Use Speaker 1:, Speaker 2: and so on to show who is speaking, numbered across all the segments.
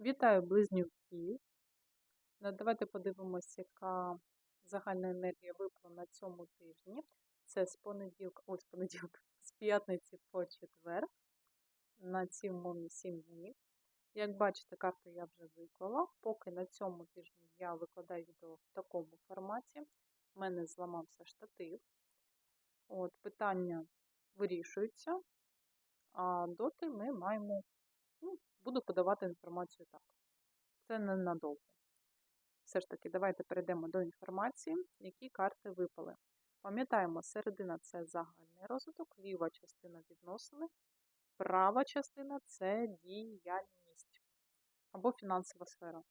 Speaker 1: Вітаю близнюків. Ну, Давайте подивимося, яка загальна енергія випала на цьому тижні. Це з понеділка, ось понеділка, з п'ятниці по четвер на ці умовні 7 днів. Як бачите, карту я вже виклала. Поки на цьому тижні я викладаю відео в такому форматі. У мене зламався штатив. От, Питання вирішуються, а доти ми маємо Ну, буду подавати інформацію так. Це ненадовго. Все ж таки, давайте перейдемо до інформації, які карти випали. Пам'ятаємо, середина це загальний розвиток, ліва частина відносини, права частина це діяльність або фінансова сфера.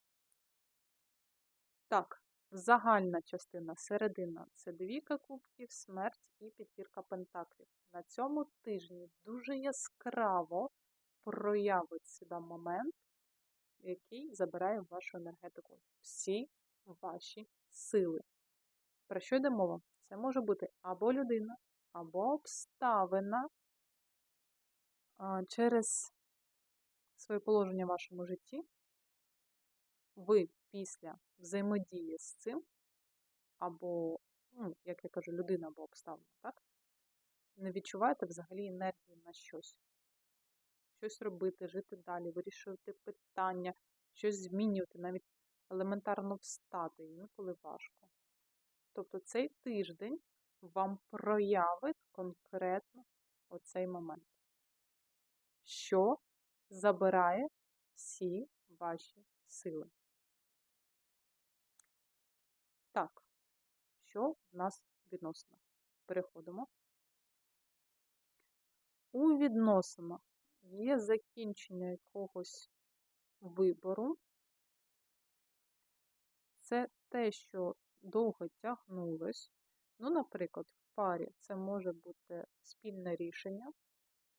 Speaker 1: Так, загальна частина середина це двійка кубків, смерть і п'ятірка пентаклів. На цьому тижні дуже яскраво проявить себе момент, який забирає вашу енергетику, всі ваші сили. Про що йде мова? Це може бути або людина, або обставина через своє положення в вашому житті. Ви після взаємодії з цим, або, ну, як я кажу, людина або обставина, так? Не відчуваєте взагалі енергії на щось щось робити, жити далі, вирішувати питання, щось змінювати, навіть елементарно встати, інколи важко. Тобто цей тиждень вам проявить конкретно оцей момент, що забирає всі ваші сили. Так, що в нас відносина? Переходимо. У відносинах є закінчення якогось вибору. Це те, що довго тягнулось. Ну, наприклад, в парі це може бути спільне рішення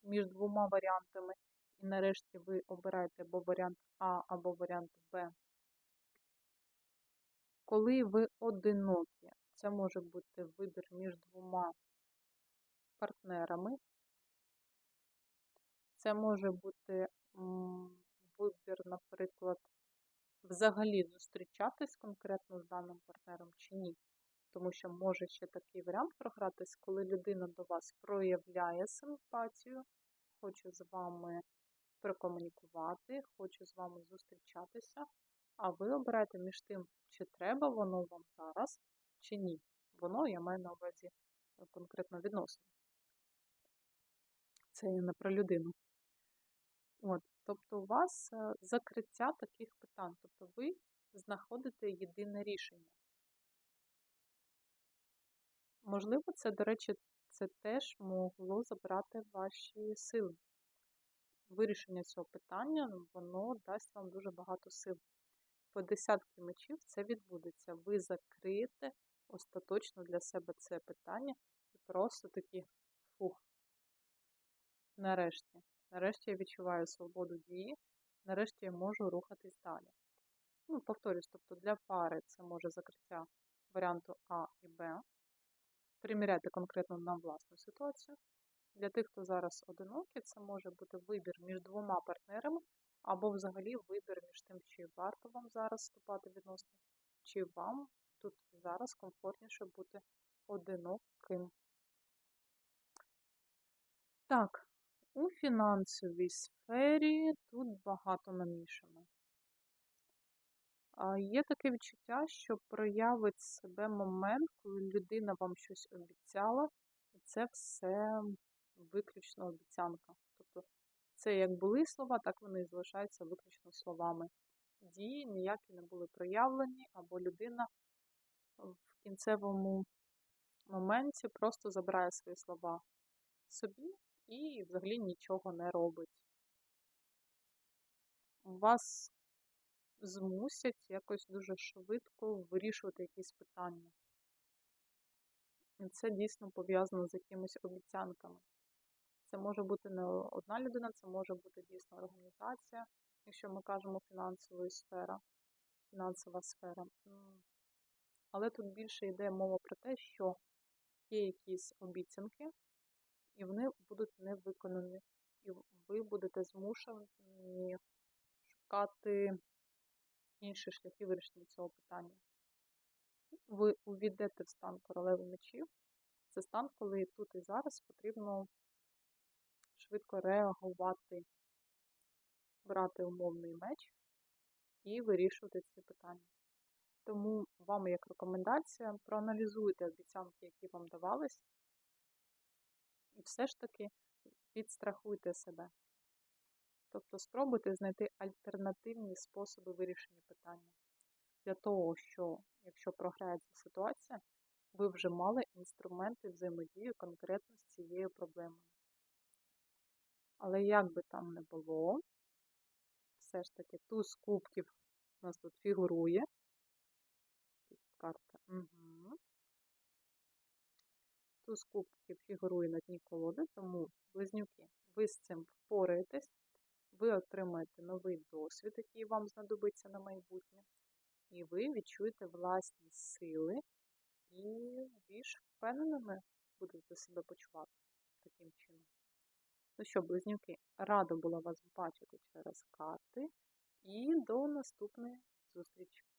Speaker 1: між двома варіантами, і нарешті ви обираєте або варіант А, або варіант Б. Коли ви одинокі, це може бути вибір між двома партнерами, це може бути вибір, наприклад, взагалі зустрічатись конкретно з даним партнером чи ні. Тому що може ще такий варіант програтись, коли людина до вас проявляє симпатію, хоче з вами прокомунікувати, хоче з вами зустрічатися, а ви обираєте між тим, чи треба воно вам зараз, чи ні. Воно я маю на увазі конкретно відносно. Це я не про людину. От, Тобто у вас е, закриття таких питань, тобто ви знаходите єдине рішення. Можливо, це, до речі, це теж могло забрати ваші сили. Вирішення цього питання, воно дасть вам дуже багато сил. По десятки мечів це відбудеться. Ви закриєте остаточно для себе це питання і просто такі фух. Нарешті. Нарешті я відчуваю свободу дії, нарешті я можу рухатись далі. Ну, повторюсь, тобто для пари це може закриття варіанту А і Б. Приміряйте конкретно на власну ситуацію. Для тих, хто зараз одинокий, це може бути вибір між двома партнерами, або взагалі вибір між тим, чи варто вам зараз вступати відносно, чи вам тут зараз комфортніше бути одиноким. Так, у фінансовій сфері тут багато намішано. Є таке відчуття, що проявить себе момент, коли людина вам щось обіцяла, і це все виключно обіцянка. Тобто це як були слова, так вони і залишаються виключно словами. Дії ніякі не були проявлені, або людина в кінцевому моменті просто забирає свої слова собі і взагалі нічого не робить. Вас змусять якось дуже швидко вирішувати якісь питання. І це дійсно пов'язано з якимись обіцянками. Це може бути не одна людина, це може бути дійсно організація, якщо ми кажемо фінансова сфера, фінансова сфера. Але тут більше йде мова про те, що є якісь обіцянки, і вони будуть не виконані. І ви будете змушені шукати інші шляхи вирішення цього питання. Ви увійдете в стан королеви мечів. Це стан, коли тут і зараз потрібно швидко реагувати, брати умовний меч і вирішувати ці питання. Тому вам як рекомендація проаналізуйте обіцянки, які вам давались, і все ж таки підстрахуйте себе. Тобто спробуйте знайти альтернативні способи вирішення питання. Для того, що якщо програється ситуація, ви вже мали інструменти взаємодії конкретно з цією проблемою. Але як би там не було, все ж таки туз кубків у нас тут фігурує. Карта. Угу. Туз кубків фігурує на дні колоди, тому, близнюки, ви з цим впораєтесь, ви отримаєте новий досвід, який вам знадобиться на майбутнє, і ви відчуєте власні сили і більш впевненими будете себе почувати таким чином. Ну що, близнюки, рада була вас бачити через карти і до наступної зустрічі!